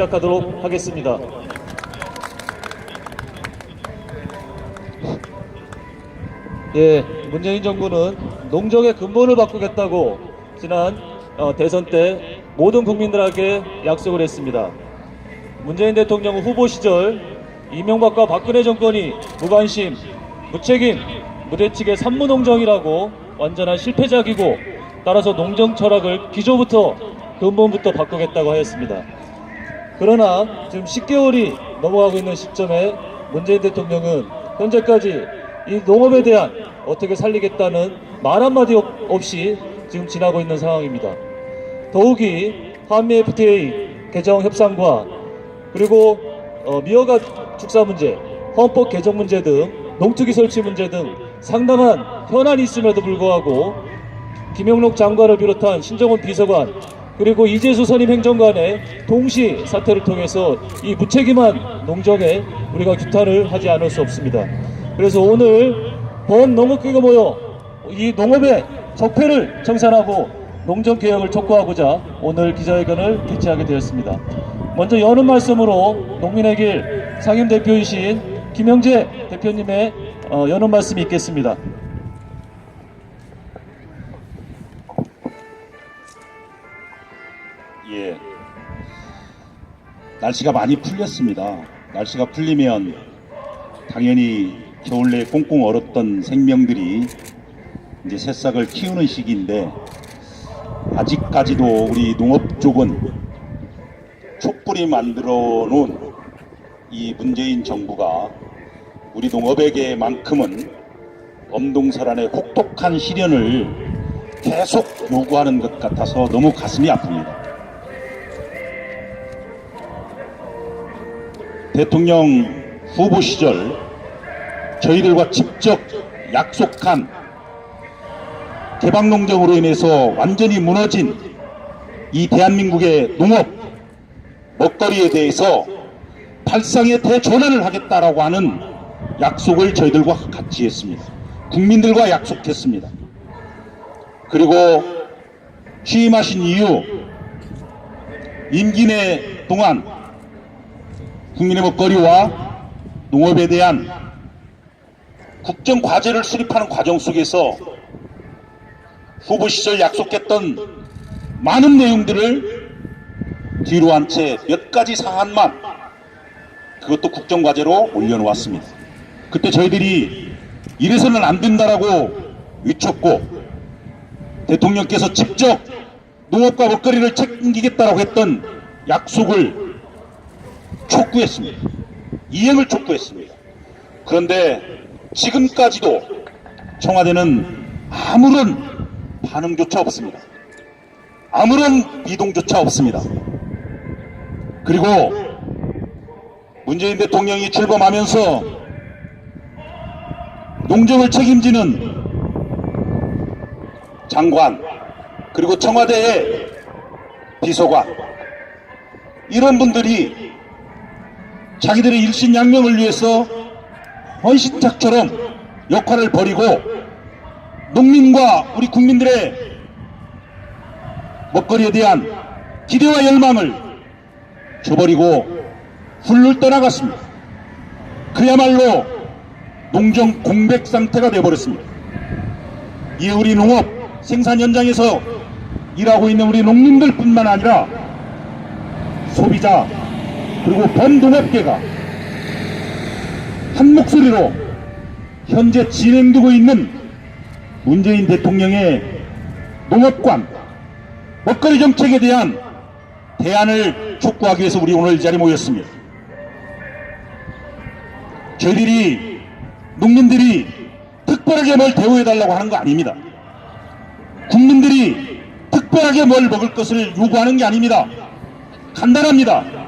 시작하도록 하겠습니다. 예, 문재인 정부는 농정의 근본을 바꾸겠다고 지난 어, 대선 때 모든 국민들에게 약속을 했습니다. 문재인 대통령 후보 시절 이명박과 박근혜 정권이 무관심, 무책임, 무대측의 산무농정이라고 완전한 실패작이고 따라서 농정 철학을 기조부터 근본부터 바꾸겠다고 하였습니다. 그러나 지금 10개월이 넘어가고 있는 시점에 문재인 대통령은 현재까지 이 농업에 대한 어떻게 살리겠다는 말 한마디 없- 없이 지금 지나고 있는 상황입니다. 더욱이 한미 FTA 개정 협상과 그리고 어, 미어가 축사 문제, 헌법 개정 문제 등 농특위 설치 문제 등 상당한 현안이 있음에도 불구하고 김영록 장관을 비롯한 신정원 비서관 그리고 이재수 선임 행정관의 동시 사퇴를 통해서 이 무책임한 농정에 우리가 규탄을 하지 않을 수 없습니다. 그래서 오늘 본 농업계가 모여 이 농업의 적폐를 청산하고 농정 개혁을 촉구하고자 오늘 기자회견을 개최하게 되었습니다. 먼저 여는 말씀으로 농민의 길 상임 대표이신 김영재 대표님의 어, 여는 말씀이 있겠습니다. 예. 날씨가 많이 풀렸습니다. 날씨가 풀리면 당연히 겨울 내에 꽁꽁 얼었던 생명들이 이제 새싹을 키우는 시기인데 아직까지도 우리 농업 쪽은 촛불이 만들어 놓은 이 문재인 정부가 우리 농업에게만큼은 엄동설안의 혹독한 시련을 계속 요구하는 것 같아서 너무 가슴이 아픕니다. 대통령 후보 시절 저희들과 직접 약속한 개방농장으로 인해서 완전히 무너진 이 대한민국의 농업 먹거리에 대해서 발상의 대전환을 하겠다라고 하는 약속을 저희들과 같이 했습니다. 국민들과 약속했습니다. 그리고 취임하신 이후 임기 내 동안 국민의 먹거리와 농업에 대한 국정 과제를 수립하는 과정 속에서 후보 시절 약속했던 많은 내용들을 뒤로 한 채 몇 가지 사안만 그것도 국정 과제로 올려놓았습니다. 그때 저희들이 이래서는 안 된다라고 외쳤고 대통령께서 직접 농업과 먹거리를 책임지겠다라고 했던 약속을 촉구했습니다. 이행을 촉구했습니다. 그런데 지금까지도 청와대는 아무런 반응조차 없습니다. 아무런 비동조차 없습니다. 그리고 문재인 대통령이 출범하면서 농정을 책임지는 장관 그리고 청와대의 비서관 이런 분들이 자기들의 일신양명을 위해서 헌신짝처럼 역할을 벌이고 농민과 우리 국민들의 먹거리에 대한 기대와 열망을 저버리고 훌훌 떠나갔습니다. 그야말로 농정 공백 상태가 되어버렸습니다. 이 우리 농업 생산 현장에서 일하고 있는 우리 농민들 뿐만 아니라 소비자 그리고 범농업계가 한 목소리로 현재 진행되고 있는 문재인 대통령의 농업관 먹거리 정책에 대한 대안을 촉구하기 위해서 우리 오늘 이 자리에 모였습니다. 저희들이 농민들이 특별하게 뭘 대우해달라고 하는 거 아닙니다. 국민들이 특별하게 뭘 먹을 것을 요구하는 게 아닙니다. 간단합니다.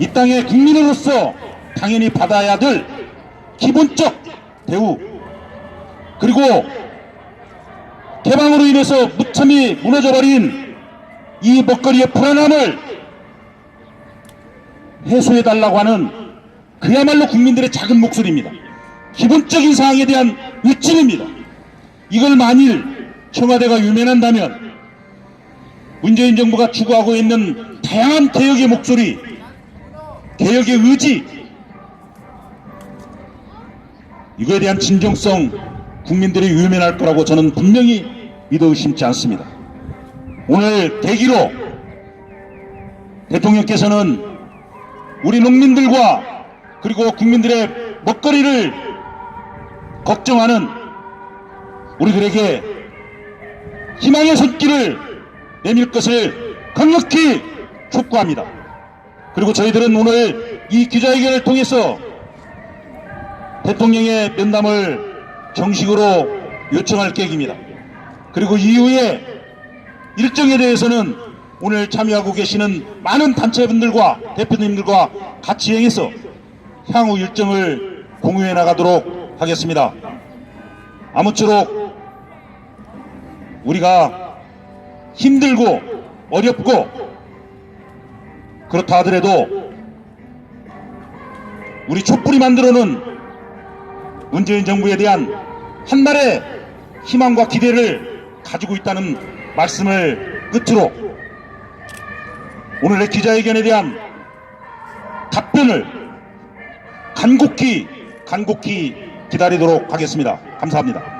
이 땅의 국민으로서 당연히 받아야 될 기본적 대우 그리고 개방으로 인해서 무참히 무너져버린 이 먹거리의 불안함을 해소해달라고 하는 그야말로 국민들의 작은 목소리입니다. 기본적인 사항에 대한 외침입니다. 이걸 만일 청와대가 유면한다면 문재인 정부가 추구하고 있는 다양한 개혁의 목소리, 개혁의 의지, 이거에 대한 진정성 국민들이 외면할 거라고 저는 분명히 믿어 의심치 않습니다. 오늘 대기로 대통령께서는 우리 농민들과 그리고 국민들의 먹거리를 걱정하는 우리들에게 희망의 손길을 내밀 것을 강력히 촉구합니다. 그리고 저희들은 오늘 이 기자회견을 통해서 대통령의 면담을 정식으로 요청할 계획입니다. 그리고 이후에 일정에 대해서는 오늘 참여하고 계시는 많은 단체분들과 대표님들과 같이 행해서 향후 일정을 공유해 나가도록 하겠습니다. 아무쪼록 우리가 힘들고 어렵고 그렇다 하더라도 우리 촛불이 만들어놓은 문재인 정부에 대한 한날의 희망과 기대를 가지고 있다는 말씀을 끝으로 오늘의 기자회견에 대한 답변을 간곡히 간곡히 기다리도록 하겠습니다. 감사합니다.